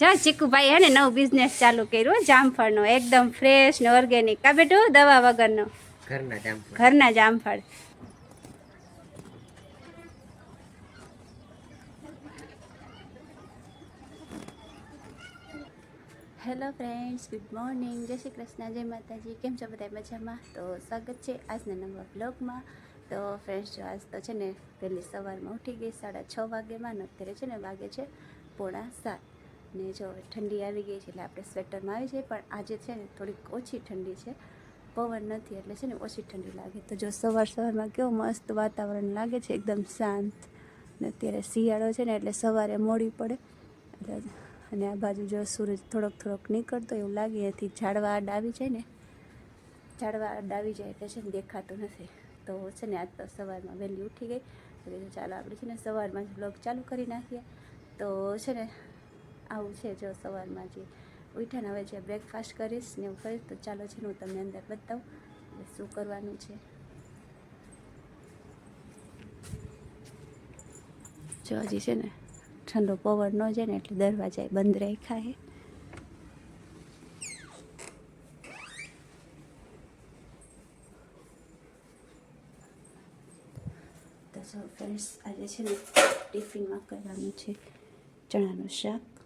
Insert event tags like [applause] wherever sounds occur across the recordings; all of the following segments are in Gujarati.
જો ચીકુભાઈ હે ને નવું બિઝનેસ ચાલુ કર્યું જામફળનો એકદમ ફ્રેશ ને ઓર્ગેનિક કા બેટું દવા વગરનો. ઘરના જામફળ. ઘરના જામફળ. હેલો ફ્રેન્ડ્સ ગુડ મોર્નિંગ જય શ્રી કૃષ્ણ જય માતાજી. કેમ છો બધા મજામાં? તો સ્વાગત છે આજના નવા બ્લોગમાં તો ફ્રેન્ડ્સ જો આજ તો છે ને પહેલી સવારમાં ઉઠી ગઈ સાડા છ વાગ્યામાં ને અત્યારે છે ને વાગે છે પોણા સાત. ને જો ઠંડી આવી ગઈ છે એટલે આપણે સ્વેટરમાં આવી જઈએ, પણ આજે છે ને થોડીક ઓછી ઠંડી છે. પવન નથી, એટલે છે ને ઓછી ઠંડી લાગે. તો જો સવાર સવારમાં કેવું મસ્ત વાતાવરણ લાગે છે, એકદમ શાંત. ને અત્યારે શિયાળો છે ને એટલે સવારે મોડી પડે. એટલે અને આ બાજુ જો સૂરજ થોડોક થોડોક નીકળતો એવું લાગે એથી ઝાડવા આડ આવી જાય ને. ઝાડવા આડ આવી જાય એટલે છે ને દેખાતું નથી. તો છે ને આજ તો સવારમાં વહેલી ઉઠી ગઈ. તો ચાલો આપણે છે ને સવારમાં જ બ્લોગ ચાલુ કરી નાખીએ. તો છે ને આવું છે જો સવારમાં જે ઉઠ્યા હવે જે બ્રેકફાસ્ટ કરીશ ને એવું કરીશ, તો ચાલો છે હું તમને અંદર બતાવું શું કરવાનું છે. જો હજી છે ને ઠંડો પવન ન જાય ને એટલે દરવાજા બંધ રાખ્યા છે. તો સો ફ્રેન્ડ્સ આજે છે ને ટિફિનમાં કરવાનું છે ચણાનું શાક.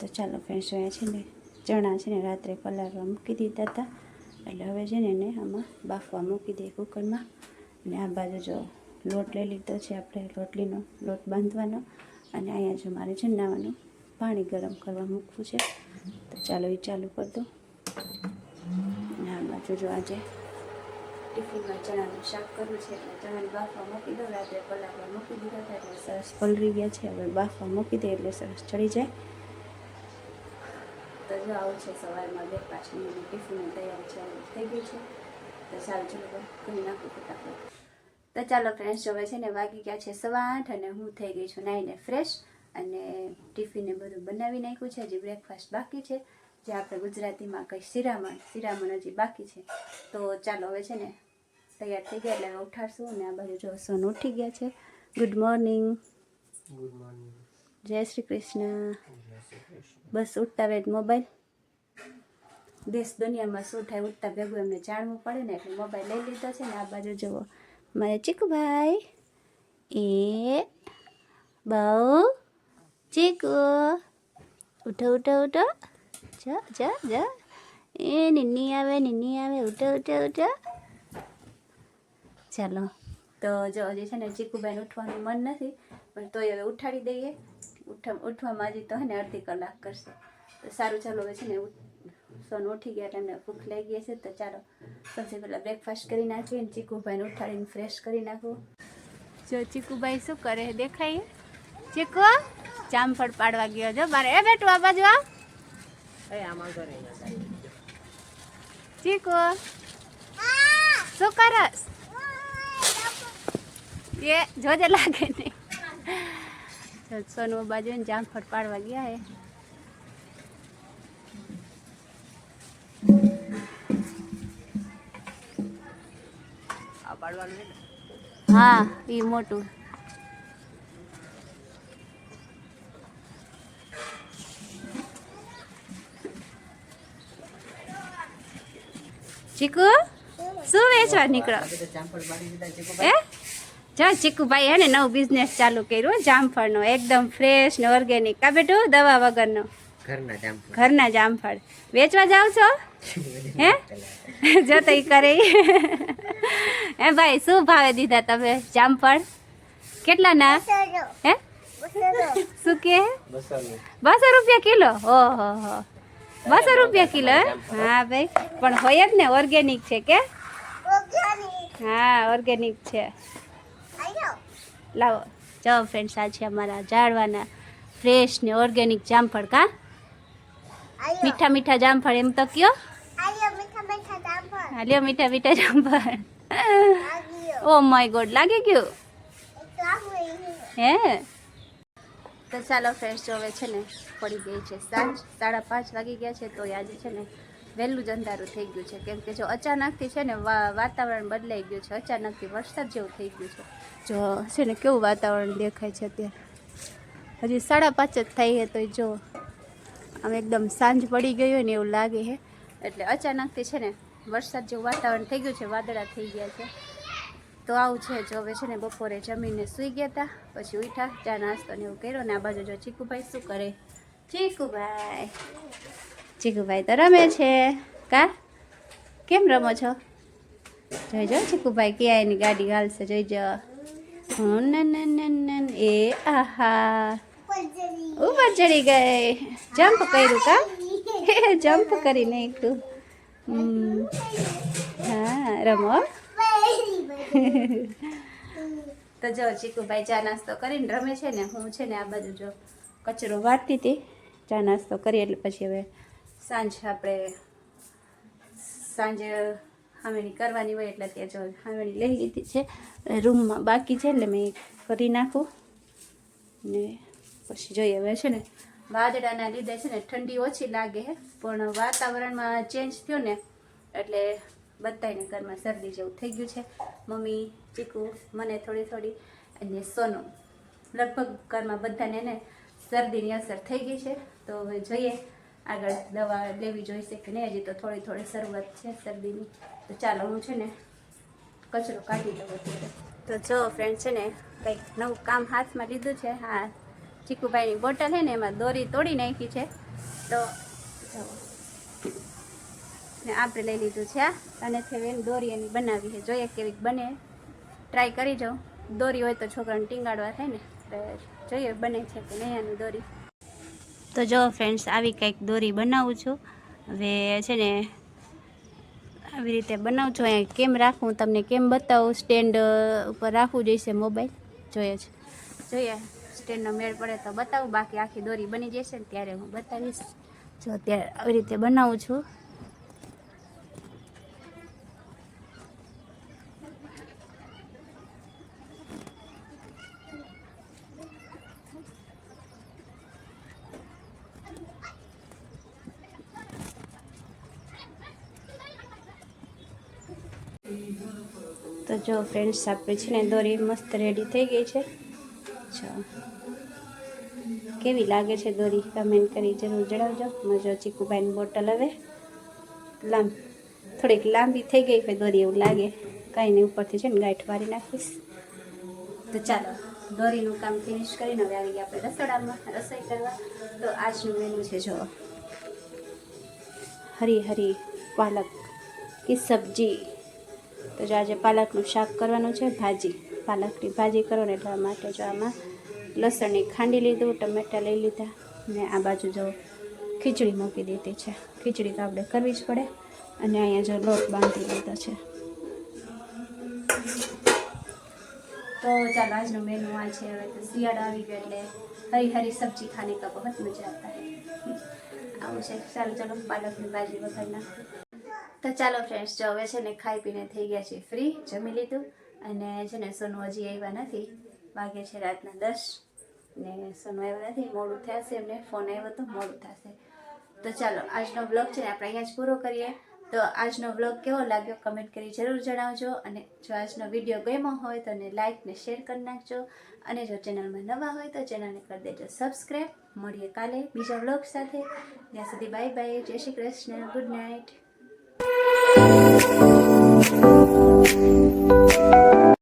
તો ચાલો ફ્રેન્ડ્સ અહીંયા છે ને ચણા છે ને રાત્રે પલાળવા મૂકી દીધા હતા. એટલે હવે છે ને એને આમાં બાફવા મૂકી દઈએ કુકરમાં. અને આ બાજુ જો લોટ લઈ લીધો છે આપણે, રોટલીનો લોટ બાંધવાનો. અને અહીંયા જો મારે છે નાવાનું પાણી ગરમ કરવા મૂકવું છે. તો ચાલો એ ચાલુ કરી દો. અને આ બાજુ જો આજે ટિફિનમાં ચણાનું શાક કરવું છે. એટલે ચણાની બાફવા મૂકી દો. રાત્રે પલાળવા મૂકી દીધા હતા એટલે સરસ પલળી ગયા છે. હવે બાફવા મૂકી દે એટલે સરસ ચડી જાય. જો આવું છે સવારમાં બ્રેકફાસ્ટની અને ટિફિન તૈયાર છે થઈ ગઈ છે. તો સારું ચલો કરી નાખું ફટાફટ. તો ચાલો ફ્રેન્ડ્સ હવે છે ને વાગી ગયા છે સવા આઠ અને હું થઈ ગઈ છું નાઈને ફ્રેશ અને ટિફિને બધું બનાવી નાખ્યું છે હજી બ્રેકફાસ્ટ બાકી છે. જે આપણે ગુજરાતીમાં કંઈ શિરામણ શિરામણ હજી બાકી છે. તો ચાલો હવે છે ને તૈયાર થઈ ગયા એટલે ઉઠાડશું અને આ બાજુ જો સોન ઉઠી ગયા છે. ગુડ મોર્નિંગ ગુડ મોર્નિંગ જય શ્રી કૃષ્ણ. બસ ઉઠતા વેટ મોબાઈલ દેશ દુનિયામાં શું થાય ઉઠતા ભેગું એમને જાણવું પડે ને એટલે મોબાઈલ લઈ લીધો છે ને આ બાજુ જુઓ. મારે ચીકુભાઈ, એ બહુ ચીકુ. ઉઠો ઉઠો ઉઠો. જા જા જા. એ નિન્ની આવે નિન્ની આવે. ઉઠો ઉઠો ઉઠો. ચાલો. તો જો હજી છે ને ચીકુભાઈને ઉઠવાનું મન નથી, પણ તોય હવે ઉઠાડી દઈએ. ઉઠ ઉઠવામાં હજી તો ને અડધી કલાક કરશે. તો સારું ચાલો હવે છે ને સોન ઉઠી ગયા એટલે એમને ભૂખ લાગી ગઈ છે તો ચાલો સૌથી પહેલાં બ્રેકફાસ્ટ કરી નાખીએ ને ચીકુભાઈને ઉઠાડીને ફ્રેશ કરી નાખું. જો ચીકુભાઈ શું કરે દેખાય? ચીકુ જામફળ પાડવા ગયો જો મારે. એ બેટું આ બાજુ આ ચીકુ શું કરસ? એ જોજે લાગે નહીં સોનું બાજુ જામફળ પાડવા ગયા હે. હા એ મોટું. ચીકુ શું વેચવા નીકળો? એ જો ચીકુભાઈ હે ને નવું બિઝનેસ ચાલુ કર્યું જામફળનો. એકદમ ફ્રેશ ને ઓર્ગેનિક કા બેટું દવા વગરનો. ઘરના જામફળ. ઘરના જામફળ. વેચવા જાવ છો? હે? જો તો ઈ કરે. હે ભાઈ શું ભાવે દીધા તમે જામફળ? કેટલા ના? હે? શું કે? બસો રૂપિયા કિલો? ઓહો હો. બસો રૂપિયા કિલો હે? હા ભાઈ. પણ હોય જ ને ઓર્ગેનિક છે કે? હા ઓર્ગેનિક છે. લાવો. જાઓ ફ્રેન્ડ્સ આ છે અમારા ઝાડવાના ફ્રેશ ને ઓર્ગેનિક જામફળ કા? મીઠા મીઠા જામફળ એમ તો કયો? હા લ્યો મીઠા મીઠા જામફળ. ઓ માય ગોડ લાગી ગયું? હે. તો ચાલો ફ્રેન્ડ જો હવે છે ને પડી ગઈ છે સાંજ સાડા પાંચ વાગી ગયા છે તો આજે છે ને વહેલું જ અંધારું થઈ ગયું છે. કેમ કે જો અચાનકથી છે ને વાતાવરણ બદલાઈ ગયું છે. અચાનકથી વરસાદ જેવું થઈ ગયું છે. જો છે ને કેવું વાતાવરણ દેખાય છે અત્યારે. હજી સાડા પાંચ જ થઈ હે તો જો આમ એકદમ સાંજ પડી ગઈ હોય ને એવું લાગે છે. એટલે અચાનકથી છે ને વરસાદ જેવું વાતાવરણ થઈ ગયું છે. વાદળા થઈ ગયા છે. તો આવું છે. જો હવે છે ને બપોરે જમીને સૂઈ ગયા હતા પછી ઉઠ્યા, ચા નાસ્તો ને એવું કર્યો ને આ બાજુ જો ચીકુભાઈ શું કરે? ચીકુભાઈ! ચીકુભાઈ તો રમે છે. કા? કેમ રમો છો? જોઈ જો ચીકુભાઈ ક્યાં એની ગાડી હાલશે? જોઈ જો. હું નન એ આહા. ઉપર ચડી ગઈ. જમ્પ કર્યું કા? [laughs] જમ્પ કરી નાખ્યું. હા, રમો. [laughs] તો જો, ચીકુભાઈ ચા નાસ્તો કરીને રમે છે ને, હું છે ને આ બાજુ જો કચરો વાટતી હતી. ચા નાસ્તો કરી એટલે પછી હવે સાંજ આપણે સાંજે હામેણી કરવાની હોય એટલે ત્યાં જો હામેણી લઈ લીધી છે. રૂમમાં બાકી છે એટલે મેં કરી નાખું. ને પછી જોઈએ હવે છે ને, વાદળાના લીધે છે ને ઠંડી ઓછી લાગે છે પણ વાતાવરણમાં ચેન્જ થયો ને એટલે બધાને ઘરમાં શરદી જેવું થઈ ગયું છે. મમ્મી, ચીકુ, મને થોડી થોડી, અને સોનું. લગભગ ઘરમાં બધાને ને શરદીની અસર થઈ ગઈ છે. તો હવે જોઈએ આગળ દવા લેવી જોઈશે કે નહીં, હજી તો થોડી થોડી શરૂઆત છે શરદીની. તો ચાલો હું છે ને કચરો કાઢી દઉં તો જો ફ્રેન્ડ છે ને કંઈક નવું કામ હાથમાં લીધું છે. હા ચીકુભાઈની બોટલ છે ને એમાં દોરી તોડી નાખી છે. તો જો. ને આપણે લઈ લીધું છે અને થેવેન દોરી એની બનાવી છે. જોઈએ કેવી બને. ટ્રાય કરી જાઉં. દોરી હોય તો છોકરાને ટીંગાડવા થાય ને. જોઈએ બને છે કે નહીં આની દોરી. તો જો ફ્રેન્ડ્સ આવી કંઈક દોરી બનાવું છું. હવે છે ને, આવી રીતે બનાવું છું. અહીંયા કેમ રાખવું તમને કેમ બતાવું? સ્ટેન્ડ ઉપર રાખવું જોઈશે મોબાઈલ જોઈએ છે. જોઈએ સ્ટેન્ડનો મેળ પડે તો બતાવું. બાકી આખી દોરી બની જશે ને ત્યારે હું બતાવીશ. જો અત્યારે આવી રીતે બનાવું છું. તો જો ફ્રેન્ડ્સ આપણે છે ને, દોરી મસ્ત રેડી થઈ ગઈ છે. જો. કેવી લાગે છે દોરી? કમેન્ટ કરી જરૂર જણાવજો. મજો ચીકુભાઈની બોટલ હવે. લાંબ, થોડીક લાંબી થઈ ગઈ હોય દોરી એવું લાગે. કાંઈ નહીં, ઉપરથી છે ને ગાંઠ મારી નાખીશ. તો ચાલો, દોરીનું કામ ફિનિશ કરીને હવે આવી ગયા આપણે રસોડામાં, રસોઈ કરવા. તો આજનું મેનુ છે જો હરી હરી પાલક, કે સબ્જી. તો જો આજે પાલકનું શાક કરવાનું છે, ભાજી. પાલકની ભાજી કરો ને એટલા માટે જો આમાં લસણની ખાંડી લીધું, ટમેટાં લઈ લીધા ને આ બાજુ જો ખીચડી મૂકી દીધી છે. ખીચડી તો આપણે કરવી જ પડે અને અહીંયા જો લોટ બાંધી લીધો છે. તો ચાલો, આજનું મેનુ આ છે. હવે તો શિયાળો આવી ગયો એટલે હરી હરી સબ્જી ખાને કા બહુ મજા આવતા આવું છે. ચાલો ચાલો, પાલકની ભાજી વગરના તો ચાલો ફ્રેન્ડ્સ જો હવે છે ને ખાઈ પીને થઈ ગયા છે ફ્રી જમી લીધું. અને છે ને સોનું હજી આવ્યા નથી. વાગે છે રાતના દસ. ને સોનું આવ્યા નથી, મોડું થશે એમને. ફોન આવ્યો તો મોડું થશે. તો ચાલો, આજનો બ્લોગ છે ને આપણે અહીંયા જ પૂરો કરીએ. તો આજનો બ્લોગ કેવો લાગ્યો કમેન્ટ કરી જરૂર જણાવજો. અને જો આજનો વીડિયો ગમ્યો હોય તો એને લાઇક ને શેર કરી નાખજો. અને જો ચેનલમાં નવા હોય તો ચેનલને કરી દેજો સબસ્ક્રાઈબ મળીએ કાલે બીજા બ્લોગ સાથે. ત્યાં સુધી બાય બાય જય Shri Krishna. Good night Thank you.